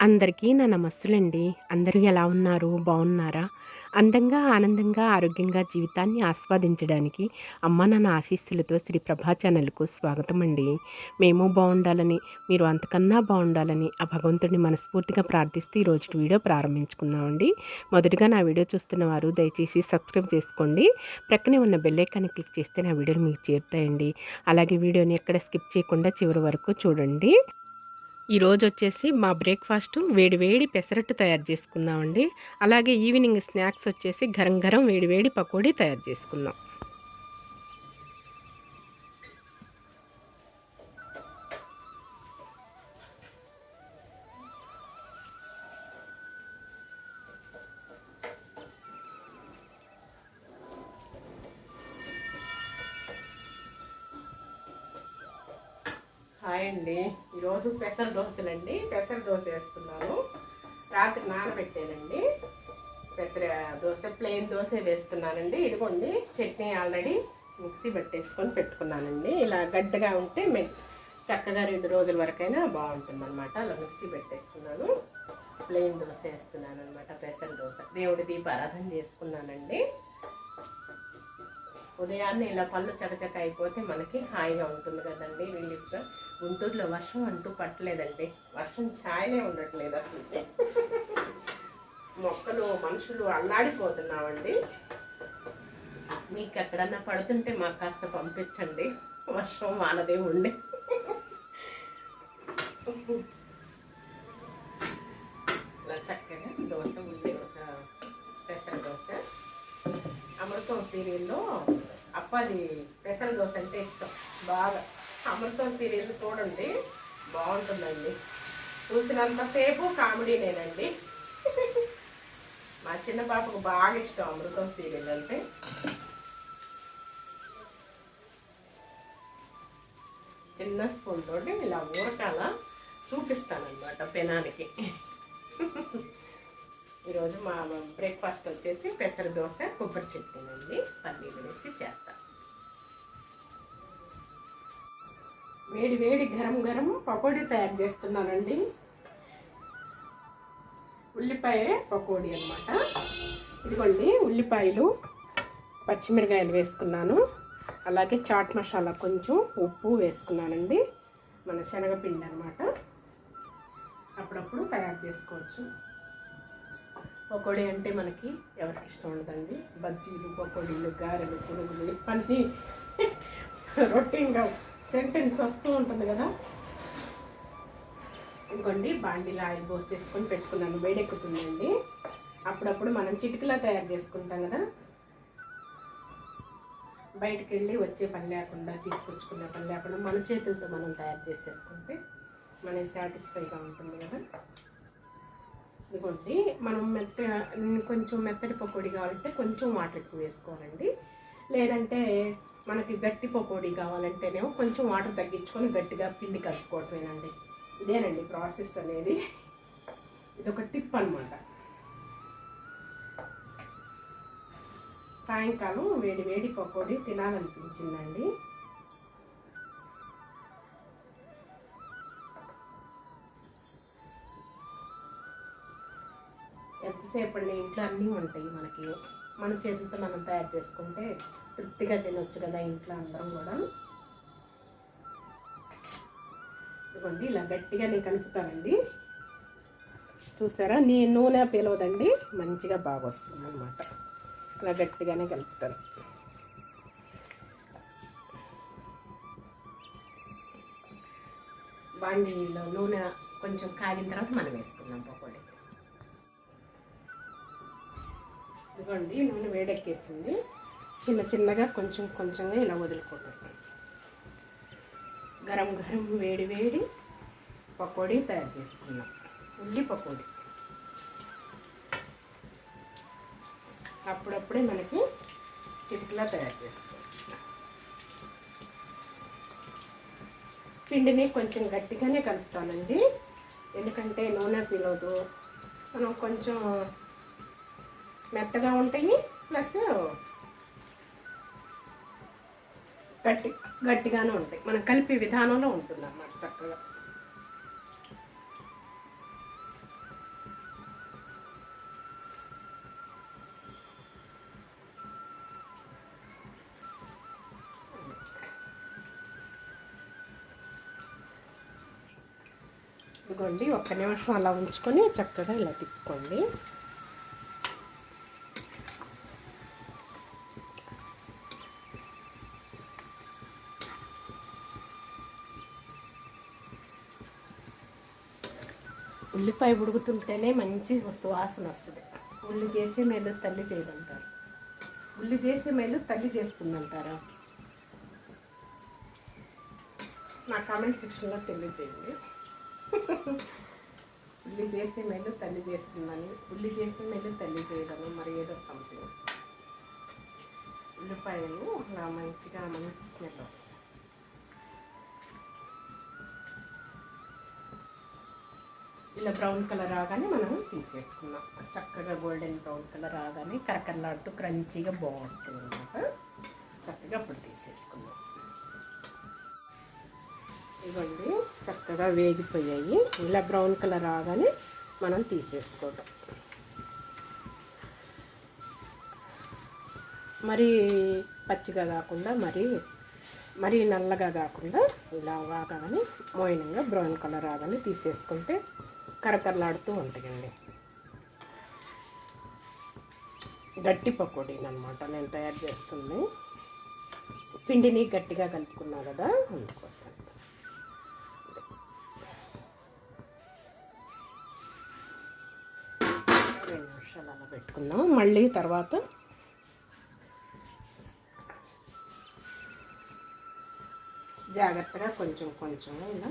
అందరికీ నా నమస్సులండి. అందరూ ఎలా ఉన్నారు? బాగున్నారా? అందంగా ఆనందంగా ఆరోగ్యంగా జీవితాన్ని ఆస్వాదించడానికి అమ్మ నాన్న ఆశీస్సులతో శ్రీ ప్రభా ఛానల్కు స్వాగతం అండి మేము బాగుండాలని మీరు అంతకన్నా బాగుండాలని ఆ భగవంతుడిని మనస్ఫూర్తిగా ప్రార్థిస్తూ ఈరోజు వీడియో ప్రారంభించుకున్నామండి. మొదటగా నా వీడియో చూస్తున్న వారు దయచేసి సబ్స్క్రైబ్ చేసుకోండి. ప్రక్కనే ఉన్న బెల్లైకాన్ని క్లిక్ చేస్తే నా వీడియోలు మీకు చేరుతాయండి. అలాగే వీడియోని ఎక్కడ స్కిప్ చేయకుండా చివరి వరకు చూడండి. ఈరోజు వచ్చేసి మా బ్రేక్ఫాస్ట్ వేడి వేడి పెసరట్టు తయారు చేసుకుందామండి. అలాగే ఈవినింగ్ స్నాక్స్ వచ్చేసి గరం గరం వేడివేడి పకోడీ తయారు చేసుకుందాం. హాయ్ అండి. ఈరోజు పెసర దోశలండి. పెసర దోశ వేస్తున్నాను. రాత్రి నానబెట్టానండి. పెసర దోశ ప్లెయిన్ దోశ వేస్తున్నానండి. ఇదిగోండి చట్నీ ఆల్రెడీ మిక్సీ పెట్టేసుకొని పెట్టుకున్నానండి. ఇలా గడ్డగా ఉంటే మె చక్కగా రెండు రోజుల వరకైనా బాగుంటుంది అనమాట అలా మిక్సీ పెట్టేసుకున్నాను. ప్లెయిన్ దోశ వేస్తున్నాను అనమాట పెసర దోశ. దేవుడి దీపారాధన చేసుకున్నానండి. ఉదయాన్నే ఇలా పళ్ళు చకచక అయిపోతే మనకి హాయిగా ఉంటుంది కదండి రిలీఫ్గా గుంటూరులో వర్షం అంటూ పట్టలేదండి. వర్షం ఛాయలే ఉండట్లేదు అసలు. మొక్కలు మనుషులు అల్లాడిపోతున్నామండి. మీకు ఎక్కడన్నా పడుతుంటే మాకు కాస్త పంపించండి. వర్షం వానదే ఉండే. ఇలా చక్కగా దోశ ఉండే దోశ పెసర దోశ. అమృతం సీరియల్లో అప్పాది పెసర దోశ అంటే ఇష్టం. బాగా అమృతం సీరియల్ చూడండి. బాగుంటుందండి. చూసినంతసేపు కామెడీనేనండి మా చిన్న పాపకు బాగా ఇష్టం అమృతం సీరియల్ అంటే. చిన్న స్పూన్ తోటి ఇలా ఊరకాల చూపిస్తానమాట పెనానికి. ఈరోజు మా బ్రేక్ఫాస్ట్ వచ్చేసి పెసర దోశ కొబ్బరి చట్నీ అండి. పన్నీరు వేసి చేస్తాను వేడి వేడి గరం గరం పకోడీ తయారు చేస్తున్నానండి. ఉల్లిపాయ పకోడీ అనమాట ఇదిగోండి ఉల్లిపాయలు పచ్చిమిరకాయలు వేసుకున్నాను. అలాగే చాట్ మసాలా కొంచెం ఉప్పు వేసుకున్నానండి. మన శనగపిండి అనమాట అప్పుడప్పుడు తయారు చేసుకోవచ్చు. పకోడీ అంటే మనకి ఎవరికి ఇష్టం ఉండదండి. బజ్జీలు పకోడీలు గారెలు పురుగులు అన్నీ రొటీన్గా సెంటెన్స్ వస్తూ ఉంటుంది కదా? ఇంకోండి బాండీలో ఆయిల్ పోసేసుకొని పెట్టుకున్నాను. వేడెక్కుతుందండి. అప్పుడప్పుడు మనం చిటికలా తయారు చేసుకుంటాం కదా? బయటకు వెళ్ళి వచ్చే పని లేకుండా తీసుకొచ్చుకునే పని లేకుండా మన చేతులతో మనం తయారు చేసేసుకుంటే మనకి సాటిస్ఫైగా ఉంటుంది కదా? ఇదిగోండి మనం మెత్త కొంచెం మెత్తటి పకోడీ కావాలంటే కొంచెం వాటర్ ఎక్కువ వేసుకోవాలండి. లేదంటే మనకి గట్టి పకోడీ కావాలంటేనేమో కొంచెం వాటర్ తగ్గించుకొని గట్టిగా పిండి కలుపుకోవటమేనండి. ఇదేనండి ప్రాసెస్ అనేది. ఇదొక టిప్ అనమాట సాయంకాలం వేడి వేడి పకోడీ తినాలనిపించిందండి. ఎంతసేపటి ఇంట్లో అన్నీ ఉంటాయి మనకి. మన చేతులతో మనం తయారు చేసుకుంటే తృప్తిగా తినొచ్చు కదా ఇంట్లో అందరం కూడా. ఇదిగోండి ఇలా గట్టిగా నేను కలుపుతానండి. చూసారా? నీ నూనె పిలవదండి. మంచిగా బాగా వస్తుంది అనమాట ఇలా గట్టిగానే కలుపుతాను. బాండీలో నూనె కొంచెం కాగిన తర్వాత మనం వేసుకున్నాం పకోడీ. ఇదిగోండి నూనె వేడెక్కేసింది. చిన్న చిన్నగా కొంచెం కొంచెంగా ఇలా వదులుకోవటం గరం గరం వేడి వేడి పకోడీ తయారు చేసుకున్నాం ఉల్లి పకోడీ. అప్పుడప్పుడే మనకి చిట్లా తయారు చేసుకోవచ్చు. పిండిని కొంచెం గట్టిగానే కలుపుతానండి. ఎందుకంటే నూనె పిలవదు మనం కొంచెం మెత్తగా ఉంటాయి ప్లస్ గట్టి గట్టిగానే ఉంటాయి. మనం కలిపే విధానంలో ఉంటుంది అన్నమాట చక్కగా. ఇదిగోండి ఒక్క నిమిషం అలా ఉంచుకొని చక్కగా ఇలా తిప్పుకోండి. పై ఉడుకుతుంటేనే మంచి సువాసన వస్తుంది. ఉల్లి చేసే మేలు తల్లి చేయదంటారు. ఉల్లి చేసే మేలు తల్లి చేస్తుందంటారా? నా కామెంట్ సెక్షన్లో తెలియజేయండి. ఉల్లి చేసే మేలు తల్లి చేస్తుందని ఉల్లి చేసే మేలు తల్లి చేయడము మరి ఏదో సంథింగ్ ఉల్లిపాయలు నా మంచిగా మంచి స్మెల్ వస్తుంది. ఇలా బ్రౌన్ కలర్ రాగానే మనం తీసేసుకున్నాం చక్కగా గోల్డెన్ బ్రౌన్ కలర్ రాగానే కరకరలాడుతూ క్రంచీగా బాగుంటుంది అనమాట చక్కగా అప్పుడు తీసేసుకున్నాం ఇవ్వండి చక్కగా వేగిపోయాయి. ఇలా బ్రౌన్ కలర్ రాగానే మనం తీసేసుకోవటం. మరి పచ్చిగా కాకుండా మరి మరీ నల్లగా కాకుండా ఇలా రాగానే మోయినంగా బ్రౌన్ కలర్ రాగానే తీసేసుకుంటే కరకరలాడుతూ ఉంటాయండి గట్టి పకోడీని అనమాట నేను తయారు చేస్తుంది. పిండిని గట్టిగా కలుపుకున్నా కదా అందుకోసం. రెండు నిమిషాలు అలా పెట్టుకుందాం. మళ్ళీ తర్వాత జాగ్రత్తగా కొంచెం కొంచెం ఇలా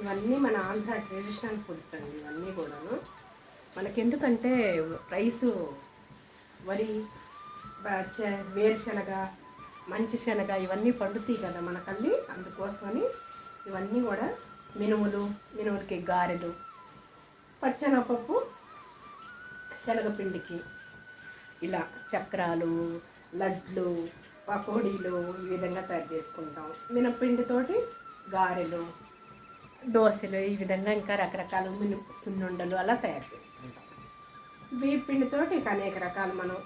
ఇవన్నీ మన ఆంధ్ర ట్రెడిషనల్ ఫుడ్స్ అండి ఇవన్నీ కూడాను. మనకెందుకంటే రైసు వరి వేరుశనగ మంచి శనగ ఇవన్నీ పండుతాయి కదా మనకల్లి అందుకోసమని ఇవన్నీ కూడా మినుములు మినుములకి గారెలు పచ్చనపప్పు శనగపిండికి ఇలా చక్రాలు లడ్లు పకోడీలు ఈ విధంగా తయారు చేసుకుంటాం. మినపిండితోటి గారెలు దోశలు ఈ విధంగా ఇంకా రకరకాల మిను సున్నుండలు అలా తయారు చేసుకుంటాం. బియ్య పిండితోటి ఇక అనేక రకాలు మనం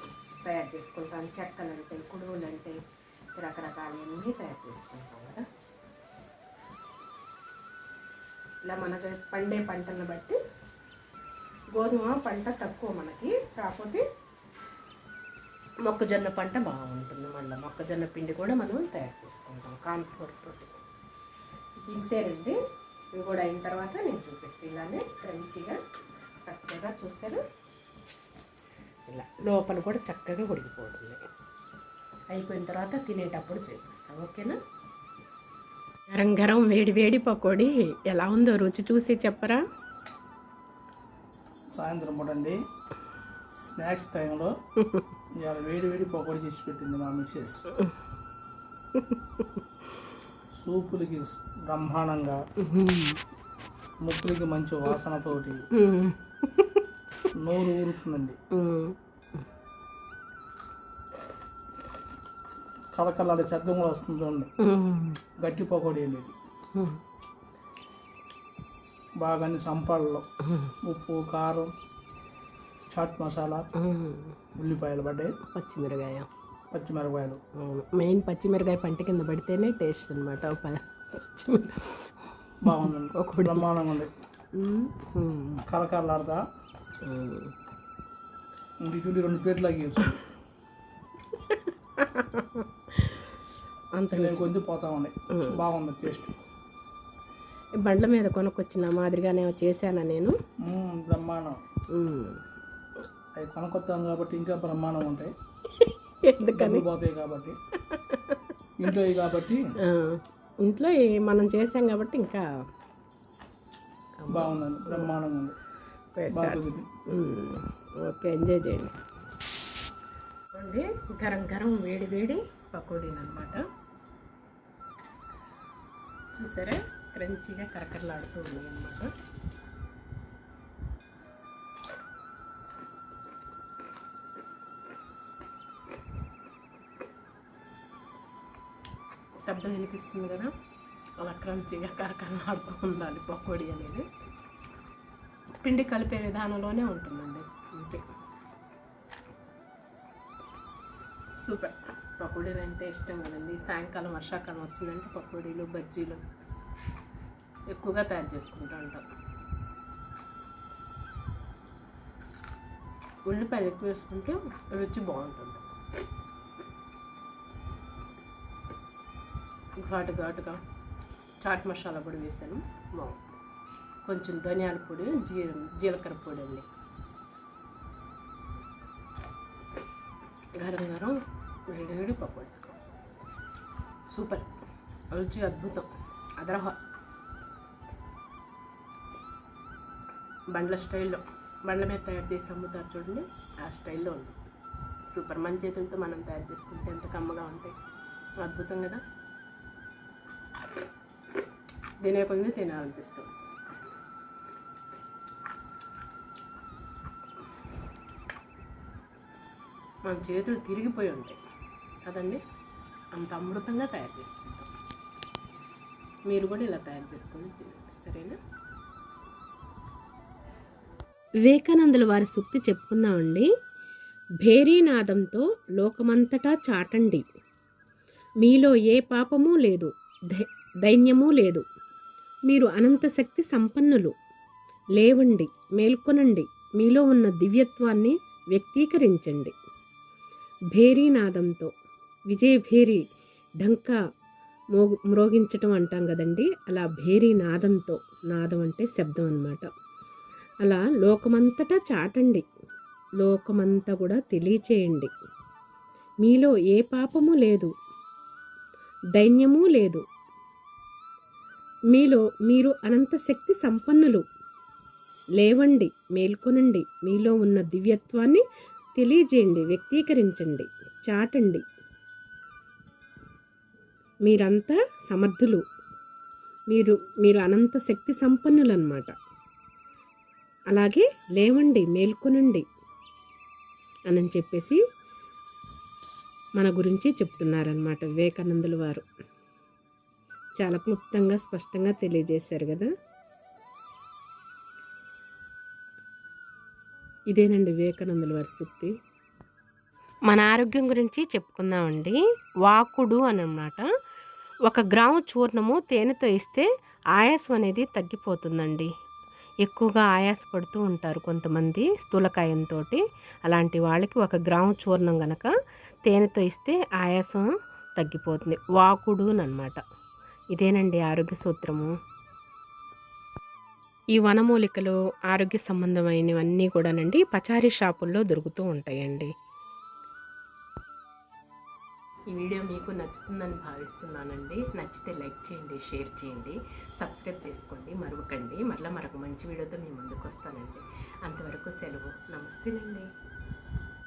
తయారు చేసుకుంటాం. చెక్కలు అంటే కుడువులు అంటే రకరకాలన్నీ తయారు చేసుకుంటాం కదా. ఇలా మనకు పండే పంటలను బట్టి గోధుమ పంట తక్కువ మనకి కాకపోతే మొక్కజొన్న పంట బాగుంటుంది మళ్ళీ. మొక్కజొన్న పిండి కూడా మనం తయారు చేసుకుంటాం. కాన్ఫ్లోర్ తోటి. ఇంతేనండి ఇవి కూడా అయిన తర్వాత నేను చూపిస్తాను ఇలానే క్రంచిగా చక్కగా చూస్తారు. ఇలా లోపల కూడా చక్కగా ఉడికిపోతుంది. అయిపోయిన తర్వాత తినేటప్పుడు చూపిస్తాం. ఓకేనా? గరం గరం వేడి వేడి పకోడీ ఎలా ఉందో రుచి చూసి చెప్పరా? సాయంత్రం పూట అండి. స్నాక్స్ టైంలో ఇవాళ వేడి వేడి పకోడీ చేసి పెట్టింది మా మిస్సెస్. సూపులకి బ్రహ్మాండంగా ముక్కులకి మంచి వాసనతోటి నోరు ఊరుతుందండి. కలకలాడే శబ్దం కూడా వస్తుంది చూడండి. గట్టి పకోడీ అండి ఇది. బాగా అన్ని సంపాలలో ఉప్పు కారం చాట్ మసాలా ఉల్లిపాయలు పడ్డాయి. పచ్చిమిరకాయ. పచ్చిమిరపకాయలు. మెయిన్ పచ్చిమిరకాయ పంట కింద పడితేనే టేస్ట్ అనమాట బాగుందండి. ఒకటి. బ్రహ్మాండంగా ఉంది. కలకలాడతా రెండు ప్లేట్లు అయ్యచ్చు అంత నేను కొంచెం పోతా ఉన్నాయి. బాగుంది టేస్ట్. బండ్ల మీద కొనుక్కొచ్చిన మాదిరిగానే చేశానా నేను? బ్రహ్మాండం. అవి కొనుక్కొస్తాం కాబట్టి ఇంకా బ్రహ్మాండం ఉంటాయి. ఎందుకని? పోతాయి కాబట్టి. ఇంట్లో కాబట్టి ఇంట్లో ఈ- మనం చేసాం కాబట్టి ఇంకా బాగుందండి బ్రహ్మాండంగా ఉంది. ఓకే ఎంజాయ్ చేయండి. చూడండి గరం గరం వేడి వేడి పకోడీలు అనమాట చూసారా? క్రంచీగా కరకరలాడుతూ ఉన్నాయి అనమాట శబ్దం వినిపిస్తుంది కదా. అలా క్రంచిగా కరకరలాడుతూ ఉండాలి పకోడీ అనేది. పిండి కలిపే విధానంలోనే ఉంటుందండి. అంతే. సూపర్. పకోడీలు అంటే ఇష్టం కదండి. సాయంకాలం వర్షాకాలం వచ్చిందంటే పకోడీలు బజ్జీలు ఎక్కువగా తయారు చేసుకుంటూ ఉంటాం. ఉల్లిపాయలు ఎక్కువ వేసుకుంటే రుచి బాగుంటుంది. ఘాటు ఘాటుగా చాట్ మసాలా పొడి వేసాను. బాగుంది కొంచెం ధనియాల పొడి జీ జీలకర్ర పొడి అండి. గరం గరం వేడి వేడి పకోడీ సూపర్. రుచి అద్భుతం. అదరహ. బండ్ల స్టైల్లో. బండ్ల మీద తయారు చేసి అమ్ముతారు చూడండి. ఆ స్టైల్లో ఉంది. సూపర్. మన చేతులతో మనం తయారు చేసుకుంటే ఎంత కమ్మగా ఉంటాయి. అద్భుతం కదా? తినే కొంది తినాలనిపిస్తుంది. మన చేతులు తిరిగిపోయి ఉంటాయి. కదండి? అంత అమృతంగా తయారు చేసుకుంటాం. మీరు కూడా ఇలా తయారు చేసుకొని తినండి. సరేనా? వివేకానందుల వారి సూక్తి చెప్పుకుందామండి. భేరీనాదంతో లోకమంతటా చాటండి. మీలో ఏ పాపము లేదు. దైన్యమూ లేదు. మీరు అనంత శక్తి సంపన్నులు. లేవండి మేల్కొనండి మీలో ఉన్న దివ్యత్వాన్ని వ్యక్తీకరించండి. భేరీనాదంతో విజయ భేరి ఢంకా మోగు మ్రోగించటం అంటాం కదండి అలా భేరీ నాదంతో నాదం అంటే శబ్దం అన్నమాట. అలా లోకమంతటా చాటండి లోకమంతా కూడా తెలియచేయండి. మీలో ఏ పాపము లేదు దైన్యము లేదు మీలో మీరు అనంత శక్తి సంపన్నులు. లేవండి మేల్కొనండి. మీలో ఉన్న దివ్యత్వాన్ని తెలియజేయండి వ్యక్తీకరించండి చాటండి. మీరంతా సమర్థులు. మీరు మీరు అనంత శక్తి సంపన్నులు అన్నమాట అలాగే లేవండి మేల్కొనండి అని చెప్పేసి మన గురించి చెప్తున్నారనమాట వివేకానందుల వారు. చాలా క్లుప్తంగా స్పష్టంగా తెలియజేశారు కదా? ఇదేనండి వివేకానందుల వారి సూక్తి మన ఆరోగ్యం గురించి చెప్పుకుందామండి. వాకుడు అని అన్నమాట ఒక గ్రాము చూర్ణము తేనెతో ఇస్తే ఆయాసం అనేది తగ్గిపోతుందండి. ఎక్కువగా ఆయాసపడుతూ ఉంటారు కొంతమంది స్థూలకాయంతో అలాంటి వాళ్ళకి ఒక గ్రాము చూర్ణం గనక తేనెతో ఇస్తే ఆయాసం తగ్గిపోతుంది. వాకుడు అనమాట. ఇదేనండి ఆరోగ్య సూత్రము. ఈ వనమూలికలు ఆరోగ్య సంబంధమైనవన్నీ కూడానండి పచారీ షాపుల్లో దొరుకుతూ ఉంటాయండి. ఈ వీడియో మీకు నచ్చుతుందని భావిస్తున్నానండి. నచ్చితే లైక్ చేయండి షేర్ చేయండి సబ్స్క్రైబ్ చేసుకోండి మరొకండి మరలా మరొక మంచి వీడియోతో మీ ముందుకు వస్తానండి. అంతవరకు సెలవు. నమస్తేనండి.